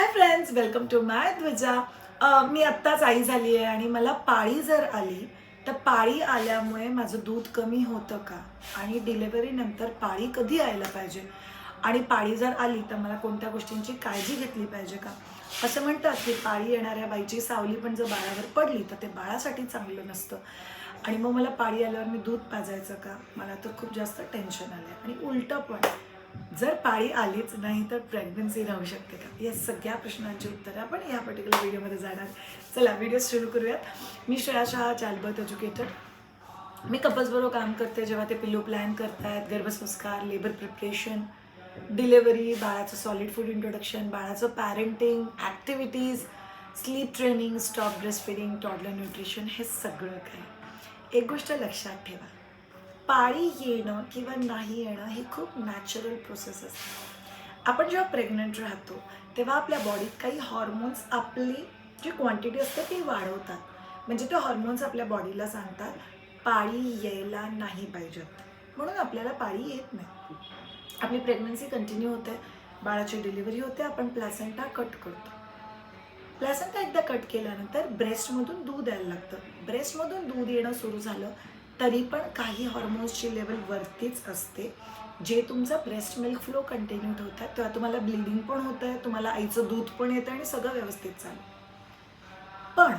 Hi friends welcome to my ध्वजा मी आत्ताच आई झाली आहे आणि मला पाळी जर आली तर पाळी आल्यामुळे माझं दूध कमी होतं का? आणि डिलेवरी नंतर पाळी कधी यायला पाहिजे? आणि पाळी जर आली तर मला कोणत्या गोष्टींची काळजी घेतली पाहिजे का? असं म्हणतात की पाळी येणाऱ्या बाईची सावली पण जर बाळावर पडली तर ते बाळासाठी चांगलं नसतं. आणि मग मला पाळी आल्यावर मी दूध पाजायचं का? मला तर खूप जास्त टेन्शन आलं आणि उलटं पण जर पाळी आलीच नाही तर प्रेग्नन्सी राहू शकते का? या सगळ्या प्रश्नांची उत्तरं आपण या पर्टिक्युलर व्हिडिओमध्ये जाणार चला व्हिडिओ सुरू करूयात. मी श्रेया शहा चालबर्थ एज्युकेटर मी कपल्सबरोबर काम करते जेव्हा ते पिल्लू प्लॅन करतायत गर्भसंस्कार लेबर प्रिपरेशन डिलेवरी बाळाचं सॉलिड फूड इंट्रोडक्शन बाळाचं parenting activities sleep training stop breast feeding toddler nutrition हे सगळं काय एक गोष्ट लक्षात ठेवा. पाळी येणं किंवा नाही येणं ही खूप नॅचरल प्रोसेस असते. आपण जेव्हा प्रेग्नंट राहतो तेव्हा आपल्या बॉडीत काही हॉर्मोन्स आपली जी क्वांटिटी असते ती वाढवतात. म्हणजे ते हॉर्मोन्स आपल्या बॉडीला सांगतात पाळी यायला नाही पाहिजेत म्हणून आपल्याला पाळी येत नाही. आपली प्रेग्नन्सी कंटिन्यू होते बाळाची डिलिव्हरी होते आपण प्लॅसेंटा कट करतो. प्लॅसेंटा एकदा कट केल्यानंतर ब्रेस्टमधून दूध यायला लागतं. ब्रेस्टमधून दूध येणं सुरू झालं तरी पण काही हॉर्मोन्सची लेवल वरतीच असते. जे तुमचा ब्रेस्ट मिल्क फ्लो कंटिन्यू ठेवतात तेव्हा तुम्हाला ब्लिडिंग पण होतं आहे तुम्हाला आईचं दूध पण येतं आणि सगळं व्यवस्थित चालू. पण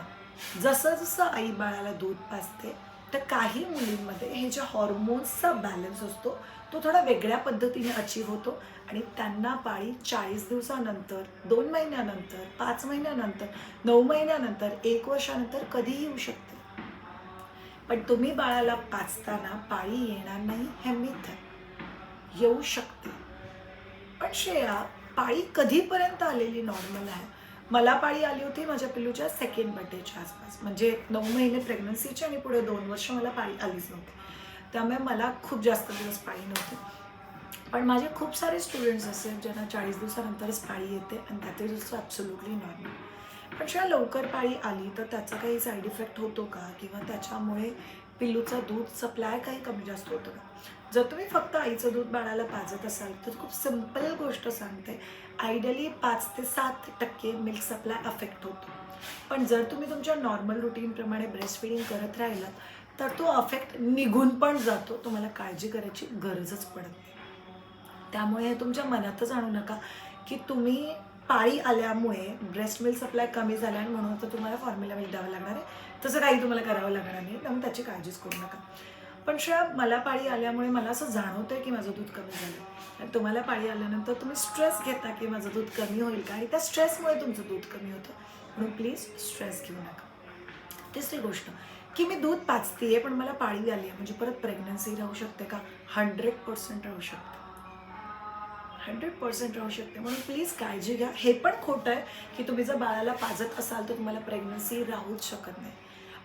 जसं जसं आई बाळाला दूध पाजते तर काही मुलींमध्ये हे जे हॉर्मोन्सचा बॅलन्स असतो तो थोडा वेगळ्या पद्धतीने अचीव होतो आणि त्यांना पाळी चाळीस दिवसानंतर दोन महिन्यानंतर पाच महिन्यानंतर नऊ महिन्यानंतर एक वर्षानंतर कधीही येऊ शकते. पण तुम्ही बाळाला पाचताना पाळी येणार नाही हे मिथ येऊ शकते. पण श्रेया पाळी कधीपर्यंत आलेली नॉर्मल आहे? मला पाळी आली होती माझ्या पिल्लूच्या सेकंड बर्थडेच्या आसपास. म्हणजे नऊ महिने प्रेग्नन्सीचे आणि पुढे दोन वर्ष मला पाळी आलीच नव्हती. त्यामुळे मला खूप जास्त दिवस पाळी नव्हती. पण माझे खूप सारे स्टुडंट्स असे ज्यांना चाळीस दिवसानंतरच पाळी येते आणि that is also absolutely normal पण जेव्हा लवकर पाळी आली तर त्याचा काही साईड इफेक्ट होतो का? किंवा त्याच्यामुळे पिल्लूचा दूध सप्लाय काही कमी जास्त होतं का? जर तुम्ही फक्त आईचं दूध बाळाला पाजत असाल तर खूप सिंपल गोष्ट सांगते. आयडियली पाच ते सात टक्के मिल्क सप्लाय अफेक्ट होतो. पण जर तुम्ही तुमच्या नॉर्मल रुटीनप्रमाणे ब्रेस्ट फिडिंग करत राहिलात तर तो अफेक्ट निघून पण जातो. तुम्हाला काळजी करायची गरजच पडत नाही. त्यामुळे हे तुमच्या मनातच आणू नका की तुम्ही पाळी आल्यामुळे ब्रेस्ट मिल्क सप्लाय कमी झाला म्हणून तर तुम्हाला फॉर्म्युला मिल्क द्यावं लागणार आहे. तसं काही तुम्हाला करावं लागणार नाही. त्यामुळे त्याची काळजीच करू नका. पण श्रेया मला पाळी आल्यामुळे मला असं जाणवतं आहे की माझं दूध कमी झालं आणि तुम्हाला पाळी आल्यानंतर तुम्ही स्ट्रेस घेता की माझं दूध कमी होईल का? आणि त्या स्ट्रेसमुळे तुमचं दूध कमी होतं. म्हणून प्लीज स्ट्रेस घेऊ नका. तिसरी गोष्ट की मी दूध पाचते पण मला पाळी आली आहे म्हणजे परत प्रेग्नन्सी राहू शकते का? हंड्रेड पर्सेंट राहू शकते. हंड्रेड पर्सेंट राहू शकते. म्हणून प्लीज काळजी घ्या. हे पण खोटं आहे की तुम्ही जर बाळाला पाजत असाल तर तुम्हाला प्रेग्नन्सी राहूच शकत नाही.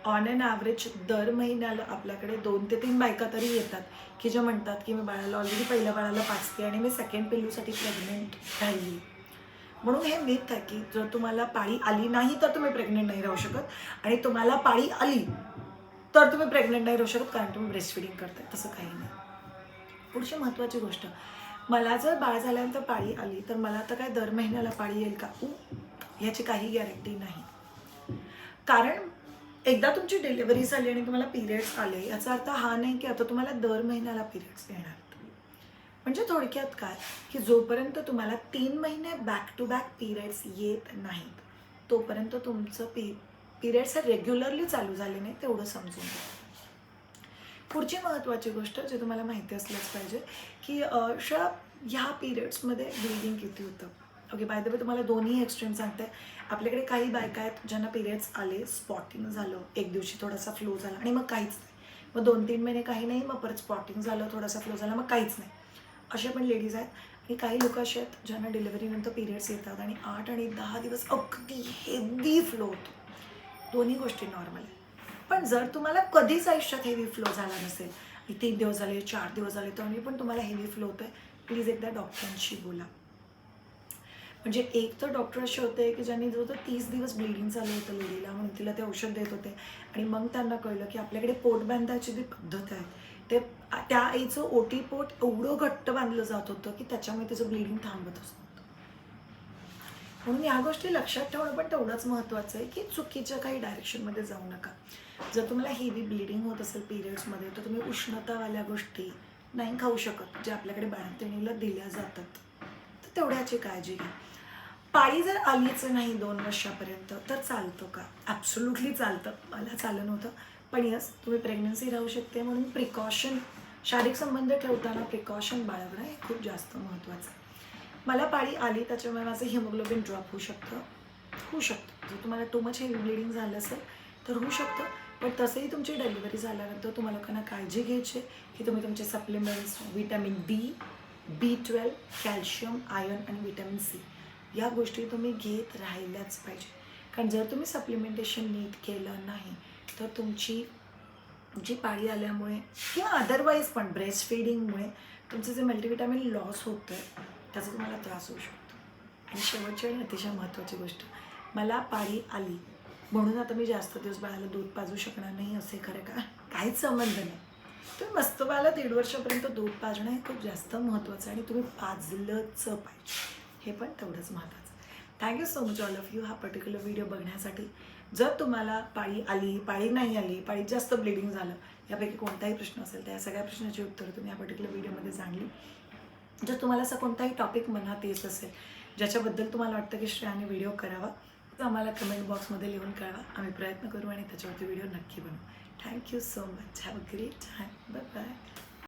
ऑन अँड ॲव्हरेज दर महिन्याला आपल्याकडे दोन ते तीन बायका तरी येतात की ज्या म्हणतात की मी बाळाला ऑलरेडी पहिल्या बाळाला पाजते आणि मी सेकंड पिल्लूसाठी प्रेग्नेंट राहिली. म्हणून हे मिथ आहे की जर तुम्हाला पाळी आली नाही तर तुम्ही प्रेग्नेंट नाही राहू शकत. आणि तुम्हाला पाळी आली तर तुम्ही प्रेग्नेंट नाही राहू शकत कारण तुम्ही ब्रेस्ट फिडिंग करताय. तसं काही नाही. पुढची महत्त्वाची गोष्ट मला जर बाळ झाल्यानंतर पाळी आली तर मला आता काय दर महिन्याला पाळी येईल का? ऊ ह्याची काही गॅरंटी नाही. कारण एकदा तुमची डिलिव्हरी झाली आणि तुम्हाला पिरियड्स आले याचा अर्थ हा नाही की आता तुम्हाला दर महिन्याला पिरियड्स येणार. म्हणजे थोडक्यात काय? की जोपर्यंत तुम्हाला तीन महिने बॅक टू बॅक पिरियड्स येत नाहीत तोपर्यंत तुमचं पी पिरियड्स हे रेग्युलरली चालू झाले नाही तेवढं समजून घ्या. पुढची महत्त्वाची गोष्ट जे तुम्हाला माहिती असलंच पाहिजे की अशा ह्या पिरियड्समध्ये ब्लिडिंग किती होतं. ओके बाय द वे तुम्हाला दोन्ही एक्स्ट्रीम सांगते. आपल्याकडे काही बायका आहेत ज्यांना पिरियड्स आले स्पॉटिंग झालं एक दिवशी थोडासा फ्लो झाला आणि मग काहीच नाही. मग दोन तीन महिने काही नाही मग परत स्पॉटिंग झालं थोडासा फ्लो झाला मग काहीच नाही. असे पण लेडीज आहेत आणि काही लोक असे आहेत ज्यांना डिलिव्हरीनंतर पिरियड्स येतात आणि आठ आणि दहा दिवस अगदी हेवी फ्लो होतो. दोन्ही गोष्टी नॉर्मल आहेत पण जर तुम्हाला कधीच आयुष्यात हेवी फ्लो झाला नसेल तीन दिवस झाले चार दिवस झाले तरी पण तुम्हाला हेवी फ्लो होतोय. प्लीज एकदा डॉक्टरांशी बोला. म्हणजे एक तर डॉक्टर असे होते की ज्यांनी जो तीस दिवस ब्लिडिंग चालू होतं लेडीला म्हणून तिला ते औषध देत होते. आणि मग त्यांना कळलं की आपल्याकडे पोट बांधायची जी पद्धत आहे ते त्या आईचं ओटी पोट एवढं घट्ट बांधलं जात होतं की त्याच्यामुळे त्याचं ब्लिडिंग थांबत असतं म्हणून या गोष्टी लक्षात ठेवणं पण तेवढंच महत्त्वाचं आहे की चुकीच्या काही डायरेक्शनमध्ये जाऊ नका. जर तुम्हाला हेवी ब्लिडिंग होत असेल पिरियड्समध्ये तर तुम्ही उष्णतावाल्या गोष्टी नाही खाऊ शकत जे आपल्याकडे बाळंतिणीला दिल्या जातात. तर तेवढ्याची काळजी घ्या. पाळी जर आलीच नाही दोन वर्षापर्यंत तर चालतं का? ॲब्सोल्युटली चालतं. मला चाललं नव्हतं. पण यस तुम्ही प्रेग्नन्सी राहू शकते म्हणून प्रिकॉशन शारीरिक संबंध ठेवताना प्रिकॉशन बाळगणं हे खूप जास्त महत्त्वाचं आहे. मला पाळी आली त्याच्यामुळे माझं हिमोग्लोबिन ड्रॉप होऊ शकतं. होऊ शकतं. जर तुम्हाला टू मच हेवी ब्लिडिंग झालं असेल तर होऊ शकतं. पण तसंही तुमची डिलिव्हरी झाल्यानंतर तुम्हाला लोकांना काळजी घ्यायची आहे. की तुम्ही तुमचे supplements vitamin D B twelve calcium iron आणि विटॅमिन सी या गोष्टी तुम्ही घेत राहिल्याच पाहिजे. कारण जर तुम्ही सप्लिमेंटेशन नीट केलं नाही तर तुमची जी पाळी आल्यामुळे किंवा अदरवाईज पण ब्रेस्ट फिडिंगमुळे तुमचं जे मल्टीविटॅमिन लॉस होतं आहे त्याचा तुम्हाला त्रास होऊ शकतो. आणि शेवटची आणि अतिशय महत्त्वाची गोष्ट मला पाळी आली. म्हणून आता मी जास्त दिवस बाळाला दूध पाजू शकणार नाही असे खरं का? काहीच संबंध नाही. तुम्ही मस्त बाळाला दीड वर्षापर्यंत दूध पाजणं हे खूप जास्त महत्त्वाचं आहे आणि तुम्ही पाजलंच पाहिजे. हे पण तेवढंच महत्त्वाचं thank you so much all of you हा पर्टिक्युलर व्हिडिओ बघण्यासाठी जर तुम्हाला पाळी आली पाळी नाही आली पाळीत जास्त ब्लिडिंग झालं यापैकी कोणताही प्रश्न असेल तर या सगळ्या प्रश्नाची उत्तरं तुम्ही या पर्टिक्युलर व्हिडिओमध्ये जाणली. जर तुम्हाला असा कोणताही टॉपिक मनात येत असेल ज्याच्याबद्दल तुम्हाला वाटतं की श्रेयाने व्हिडिओ करावा तर आम्हाला कमेंट बॉक्समध्ये लिहून कळवा. आम्ही प्रयत्न करू आणि त्याच्यावरती व्हिडिओ नक्की बनवू. Thank you so much have a great time bye bye